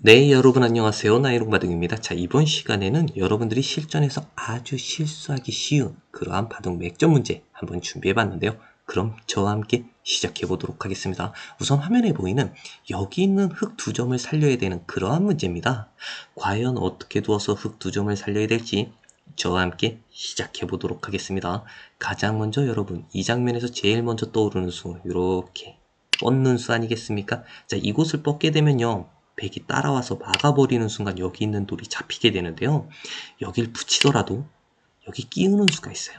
네, 여러분 안녕하세요. 나이롱바둥입니다. 자, 이번 시간에는 여러분들이 실전에서 아주 실수하기 쉬운 그러한 바둑 맥점 문제 한번 준비해 봤는데요. 그럼 저와 함께 시작해 보도록 하겠습니다. 우선 화면에 보이는 여기 있는 흙 두 점을 살려야 되는 그러한 문제입니다. 과연 어떻게 두어서 흙 두 점을 살려야 될지 저와 함께 시작해 보도록 하겠습니다. 가장 먼저 여러분 이 장면에서 제일 먼저 떠오르는 수 이렇게 뻗는 수 아니겠습니까? 자, 이곳을 뻗게 되면요. 백이 따라와서 막아버리는 순간 여기 있는 돌이 잡히게 되는데요. 여길 붙이더라도 여기 끼우는 수가 있어요.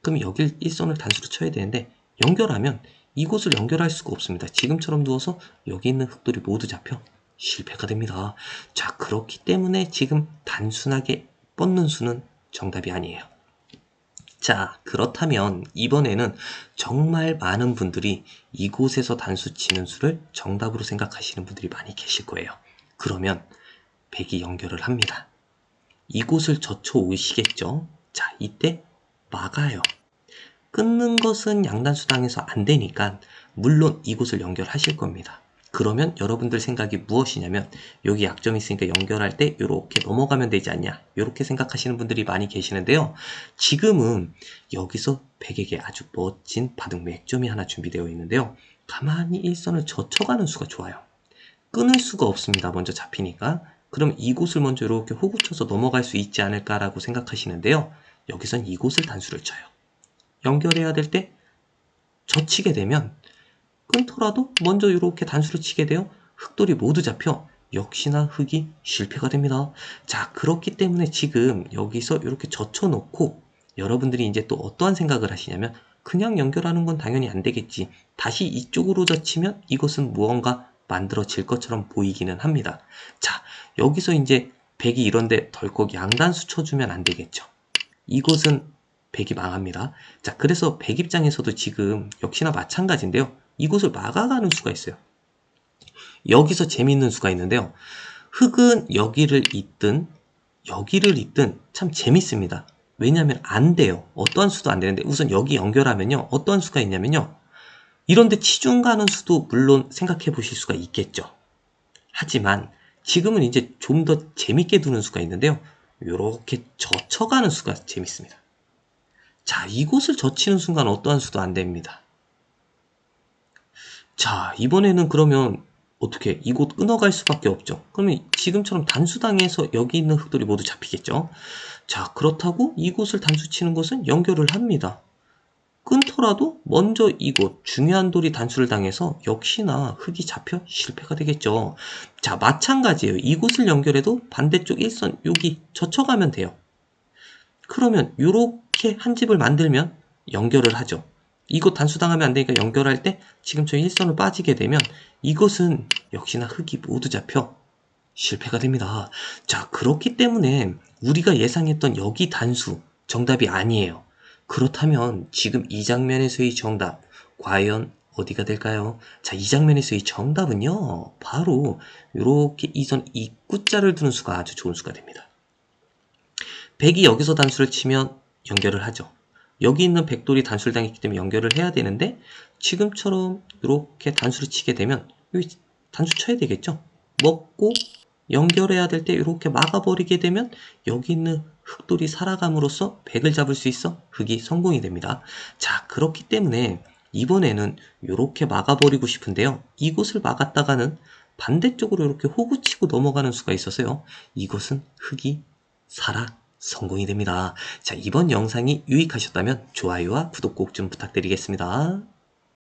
그럼 여길 일선을 단수로 쳐야 되는데 연결하면 이곳을 연결할 수가 없습니다. 지금처럼 누워서 여기 있는 흙돌이 모두 잡혀 실패가 됩니다. 자 그렇기 때문에 지금 단순하게 뻗는 수는 정답이 아니에요. 자 그렇다면 이번에는 정말 많은 분들이 이곳에서 단수 치는 수를 정답으로 생각하시는 분들이 많이 계실 거예요. 그러면 백이 연결을 합니다. 이곳을 젖혀 오시겠죠? 자, 이때 막아요. 끊는 것은 양단수당에서 안 되니까 물론 이곳을 연결하실 겁니다. 그러면 여러분들 생각이 무엇이냐면 여기 약점이 있으니까 연결할 때 이렇게 넘어가면 되지 않냐 이렇게 생각하시는 분들이 많이 계시는데요. 지금은 여기서 백에게 아주 멋진 바둑 맥점이 하나 준비되어 있는데요. 가만히 일선을 젖혀가는 수가 좋아요. 끊을 수가 없습니다. 먼저 잡히니까. 그럼 이곳을 먼저 이렇게 호구 쳐서 넘어갈 수 있지 않을까라고 생각하시는데요. 여기선 이곳을 단수를 쳐요. 연결해야 될 때 젖히게 되면 끊더라도 먼저 이렇게 단수를 치게 돼요. 흙돌이 모두 잡혀 역시나 흙이 실패가 됩니다. 자, 그렇기 때문에 지금 여기서 이렇게 젖혀놓고 여러분들이 이제 또 어떠한 생각을 하시냐면 그냥 연결하는 건 당연히 안 되겠지. 다시 이쪽으로 젖히면 이것은 무언가 만들어질 것처럼 보이기는 합니다. 자, 여기서 이제 백이 이런데 덜컥 양단수 쳐주면 안 되겠죠. 이곳은 백이 망합니다. 자, 그래서 백 입장에서도 지금 역시나 마찬가지인데요. 이곳을 막아가는 수가 있어요. 여기서 재밌는 수가 있는데요. 흙은 여기를 잇든 여기를 잇든 참 재밌습니다. 왜냐하면 안 돼요. 어떠한 수도 안 되는데 우선 여기 연결하면요. 어떠한 수가 있냐면요. 이런데 치중 가는 수도 물론 생각해 보실 수가 있겠죠. 하지만 지금은 이제 좀 더 재밌게 두는 수가 있는데요. 이렇게 젖혀가는 수가 재밌습니다. 자, 이곳을 젖히는 순간 어떠한 수도 안 됩니다. 자, 이번에는 그러면 어떻게 이곳 끊어갈 수밖에 없죠. 그러면 지금처럼 단수당해서 여기 있는 흙들이 모두 잡히겠죠. 자, 그렇다고 이곳을 단수 치는 것은 연결을 합니다. 끊더라도 먼저 이곳 중요한 돌이 단수를 당해서 역시나 흙이 잡혀 실패가 되겠죠. 자, 마찬가지예요. 이곳을 연결해도 반대쪽 일선 여기 젖혀가면 돼요. 그러면 이렇게 한 집을 만들면 연결을 하죠. 이곳 단수당하면 안 되니까 연결할 때 지금처럼 일선을 빠지게 되면 이것은 역시나 흙이 모두 잡혀 실패가 됩니다. 자, 그렇기 때문에 우리가 예상했던 여기 단수 정답이 아니에요. 그렇다면 지금 이 장면에서의 정답 과연 어디가 될까요? 자, 이 장면에서의 정답은요. 바로 이렇게 이선 입구자를 두는 수가 아주 좋은 수가 됩니다. 백이 여기서 단수를 치면 연결을 하죠. 여기 있는 백돌이 단수를 당했기 때문에 연결을 해야 되는데 지금처럼 이렇게 단수를 치게 되면 여기 단수 쳐야 되겠죠. 먹고 연결해야 될 때 이렇게 막아버리게 되면 여기 있는 흙돌이 살아감으로써 백을 잡을 수 있어 흙이 성공이 됩니다. 자 그렇기 때문에 이번에는 이렇게 막아버리고 싶은데요. 이곳을 막았다가는 반대쪽으로 이렇게 호구치고 넘어가는 수가 있어서요. 이곳은 흙이 살아 성공이 됩니다. 자, 이번 영상이 유익하셨다면 좋아요와 구독 꼭 좀 부탁드리겠습니다.